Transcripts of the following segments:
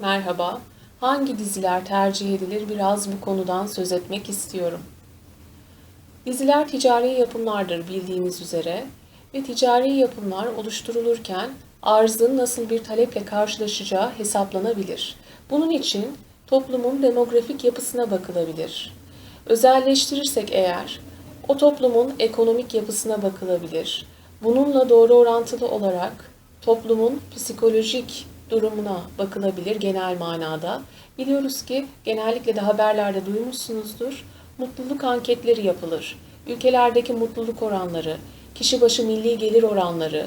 Merhaba. Hangi diziler tercih edilir biraz bu konudan söz etmek istiyorum. Diziler ticari yapımlardır bildiğiniz üzere ve ticari yapımlar oluşturulurken arzın nasıl bir taleple karşılaşacağı hesaplanabilir. Bunun için toplumun demografik yapısına bakılabilir. Özelleştirirsek eğer o toplumun ekonomik yapısına bakılabilir. Bununla doğru orantılı olarak toplumun psikolojik durumuna bakılabilir genel manada. Biliyoruz ki genellikle de haberlerde duymuşsunuzdur. Mutluluk anketleri yapılır. Ülkelerdeki mutluluk oranları, kişi başı milli gelir oranları,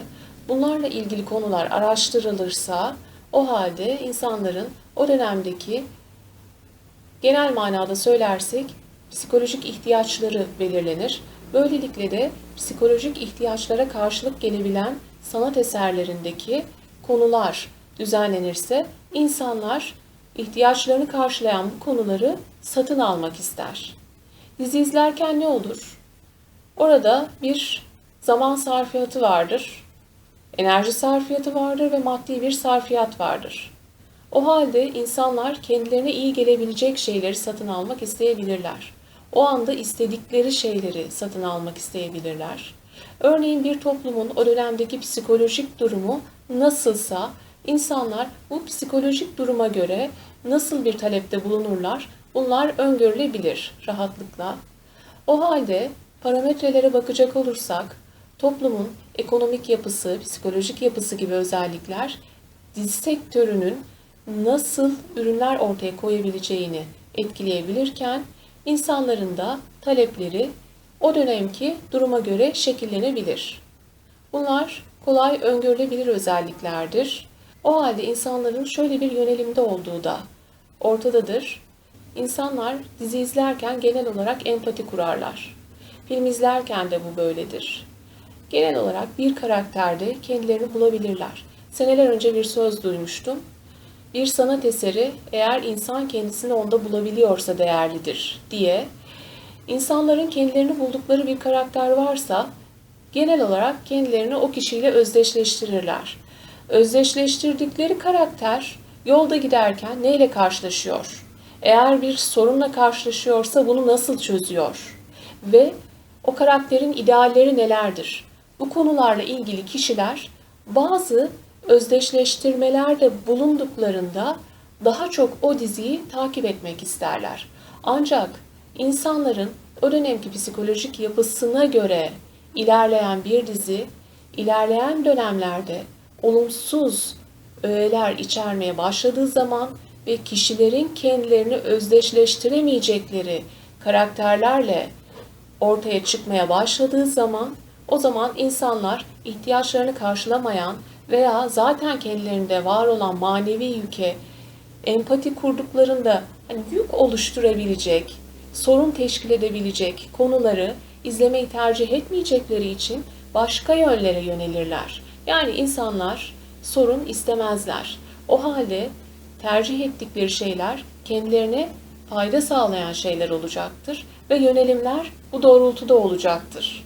bunlarla ilgili konular araştırılırsa o halde insanların o dönemdeki genel manada söylersek psikolojik ihtiyaçları belirlenir. Böylelikle de psikolojik ihtiyaçlara karşılık gelebilen sanat eserlerindeki konular düzenlenirse insanlar ihtiyaçlarını karşılayan bu konuları satın almak ister. Dizi izlerken ne olur? Orada bir zaman sarfiyatı vardır, enerji sarfiyatı vardır ve maddi bir sarfiyat vardır. O halde insanlar kendilerine iyi gelebilecek şeyleri satın almak isteyebilirler. O anda istedikleri şeyleri satın almak isteyebilirler. Örneğin bir toplumun o dönemdeki psikolojik durumu nasılsa insanlar bu psikolojik duruma göre nasıl bir talepte bulunurlar bunlar öngörülebilir rahatlıkla. O halde parametrelere bakacak olursak toplumun ekonomik yapısı, psikolojik yapısı gibi özellikler dizi sektörünün nasıl ürünler ortaya koyabileceğini etkileyebilirken insanların da talepleri o dönemki duruma göre şekillenebilir. Bunlar kolay öngörülebilir özelliklerdir. O halde insanların şöyle bir yönelimde olduğu da ortadadır. İnsanlar dizi izlerken genel olarak empati kurarlar. Film izlerken de bu böyledir. Genel olarak bir karakterde kendilerini bulabilirler. Seneler önce bir söz duymuştum. Bir sanat eseri eğer insan kendisini onda bulabiliyorsa değerlidir diye. İnsanların kendilerini buldukları bir karakter varsa genel olarak kendilerini o kişiyle özdeşleştirirler. Özdeşleştirdikleri karakter yolda giderken neyle karşılaşıyor? Eğer bir sorunla karşılaşıyorsa bunu nasıl çözüyor? Ve o karakterin idealleri nelerdir? Bu konularla ilgili kişiler bazı özdeşleştirmelerde bulunduklarında daha çok o diziyi takip etmek isterler. Ancak insanların o dönemki psikolojik yapısına göre ilerleyen bir dizi ilerleyen dönemlerde olumsuz öğeler içermeye başladığı zaman ve kişilerin kendilerini özdeşleştiremeyecekleri karakterlerle ortaya çıkmaya başladığı zaman o zaman insanlar ihtiyaçlarını karşılamayan veya zaten kendilerinde var olan manevi yüke empati kurduklarında hani yük oluşturabilecek, sorun teşkil edebilecek konuları izlemeyi tercih etmeyecekleri için başka yönlere yönelirler. Yani insanlar sorun istemezler. O halde tercih ettikleri şeyler kendilerine fayda sağlayan şeyler olacaktır ve yönelimler bu doğrultuda olacaktır.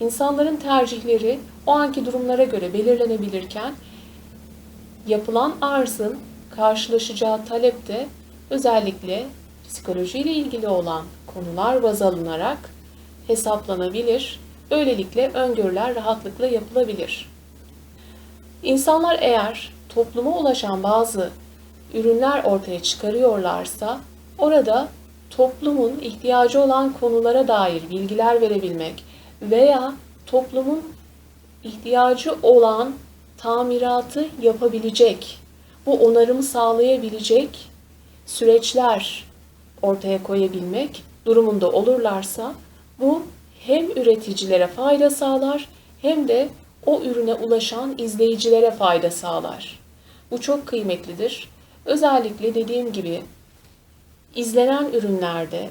İnsanların tercihleri o anki durumlara göre belirlenebilirken yapılan arzın karşılaşacağı talep de özellikle psikolojiyle ilgili olan konular baz alınarak hesaplanabilir. Böylelikle öngörüler rahatlıkla yapılabilir. İnsanlar eğer topluma ulaşan bazı ürünler ortaya çıkarıyorlarsa orada toplumun ihtiyacı olan konulara dair bilgiler verebilmek veya toplumun ihtiyacı olan tamiratı yapabilecek, bu onarımı sağlayabilecek süreçler ortaya koyabilmek durumunda olurlarsa bu hem üreticilere fayda sağlar hem de o ürüne ulaşan izleyicilere fayda sağlar. Bu çok kıymetlidir. Özellikle dediğim gibi izlenen ürünlerde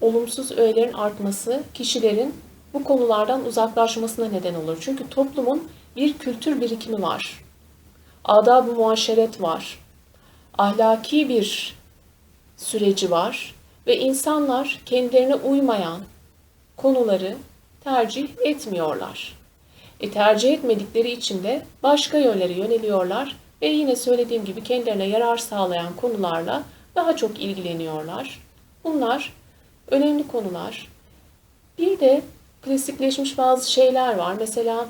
olumsuz öğelerin artması kişilerin bu konulardan uzaklaşmasına neden olur. Çünkü toplumun bir kültür birikimi var. Adab-ı muaşeret var. Ahlaki bir süreci var ve insanlar kendilerine uymayan konuları tercih etmiyorlar. E tercih etmedikleri için de başka yönlere yöneliyorlar. ve yine söylediğim gibi kendilerine yarar sağlayan konularla daha çok ilgileniyorlar. Bunlar önemli konular. Bir de klasikleşmiş bazı şeyler var. Mesela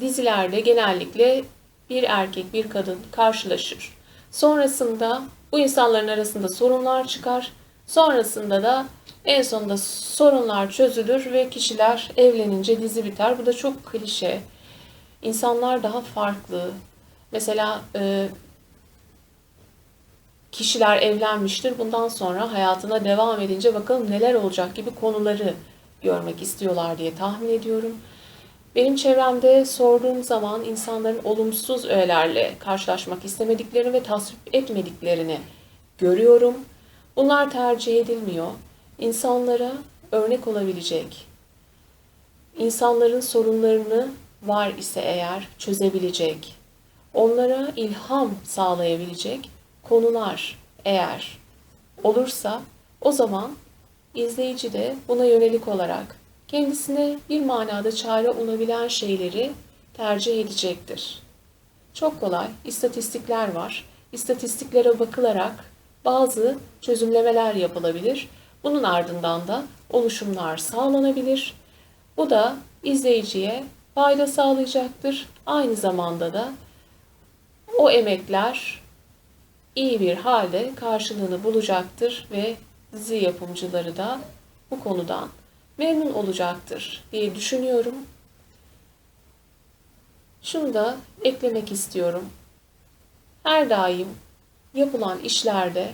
dizilerde genellikle bir erkek bir kadın karşılaşır. Sonrasında bu insanların arasında sorunlar çıkar. Sonrasında da en sonunda sorunlar çözülür ve kişiler evlenince dizi biter. Bu da çok klişe. İnsanlar daha farklı. Mesela e, kişiler evlenmiştir. Bundan sonra hayatına devam edince bakalım neler olacak gibi konuları görmek istiyorlar diye tahmin ediyorum. Benim çevremde sorduğum zaman insanların olumsuz öğelerle karşılaşmak istemediklerini ve tasvip etmediklerini görüyorum. Bunlar tercih edilmiyor. İnsanlara örnek olabilecek, insanların sorunlarını var ise eğer çözebilecek, onlara ilham sağlayabilecek konular eğer olursa o zaman izleyici de buna yönelik olarak kendisine bir manada çare olabilen şeyleri tercih edecektir. Çok kolay istatistikler var. İstatistiklere bakılarak bazı çözümlemeler yapılabilir. Bunun ardından da oluşumlar sağlanabilir. Bu da izleyiciye fayda sağlayacaktır. Aynı zamanda da o emekler iyi bir halde karşılığını bulacaktır ve dizi yapımcıları da bu konudan memnun olacaktır diye düşünüyorum. Şunu da eklemek istiyorum. Her daim yapılan işlerde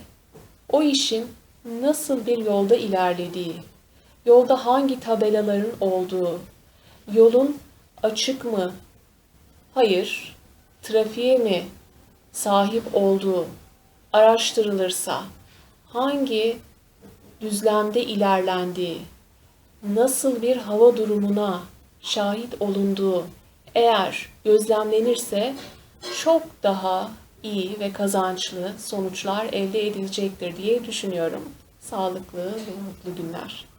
o işin nasıl bir yolda ilerlediği, yolda hangi tabelaların olduğu, yolun açık mı, hayır, trafiğe mi sahip olduğu araştırılırsa, hangi düzlemde ilerlendiği, nasıl bir hava durumuna şahit olunduğu eğer gözlemlenirse çok daha iyi ve kazançlı sonuçlar elde edilecektir diye düşünüyorum. Sağlıklı ve mutlu günler.